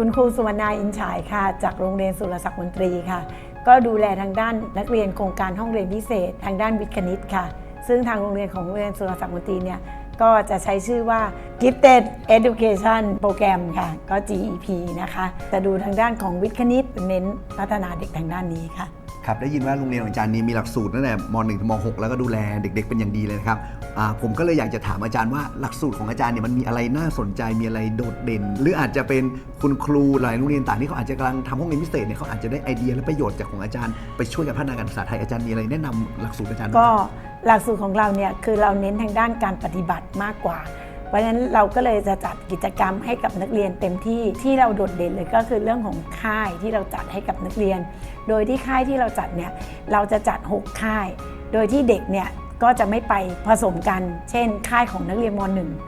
คุณครูสุวรรณาอินฉายค่ะ จากโรงเรียนสุรศักดิ์มนตรีค่ะ ก็ดูแลทางด้านนักเรียนโครงการห้องเรียนพิเศษ ทางด้านวิทย์คณิตค่ะ ซึ่งทางโรงเรียนของโรงเรียนสุรศักดิ์มนตรีเนี่ยก็จะใช้ชื่อว่า Gifted Education Program ค่ะ ก็ GEP นะคะ จะดูทางด้านของวิทย์คณิตเน้นพัฒนาเด็กทางด้านนี้ค่ะ ครับได้ยินว่าโรงเรียนของอาจารย์นี้มีหลักสูตรตั้งแต่ม .1 ถึงม .6 แล้วก็ดูแลเด็ก ๆ เป็นอย่างดีเลยนะครับอ่าผมก็เลยอยากจะถามอาจารย์ว่าหลักสูตรของอาจารย์เนี่ยมันมีอะไรน่าสนใจมีอะไรโดดเด่น หรืออาจจะเป็นคุณครูหลายโรงเรียนต่างที่เขาอาจจะกำลังทำห้องเรียนพิเศษเนี่ยเขาอาจจะได้ไอเดียและประโยชน์จากของอาจารย์ไปช่วยกันพัฒนาการศึกษาไทยอาจารย์มีอะไรแนะนำหลักสูตรอาจารย์บ้างก็ครับ หลักสูตรของเราเนี่ยคือเราเน้นทางด้านการปฏิบัติมากกว่า เพราะฉะนั้นเราก็เลยจะจัดกิจกรรมให้กับนักเรียนเต็มที่ที่เราโดดเด่นเลยก็คือเรื่องของค่ายที่เราจัดให้กับนักเรียน โดยที่ค่ายที่เราจัดเนี่ยเราจะจัด 6 ค่าย โดยที่เด็กเนี่ยก็จะไม่ไปผสมกัน เช่น ค่ายของนักเรียนม .1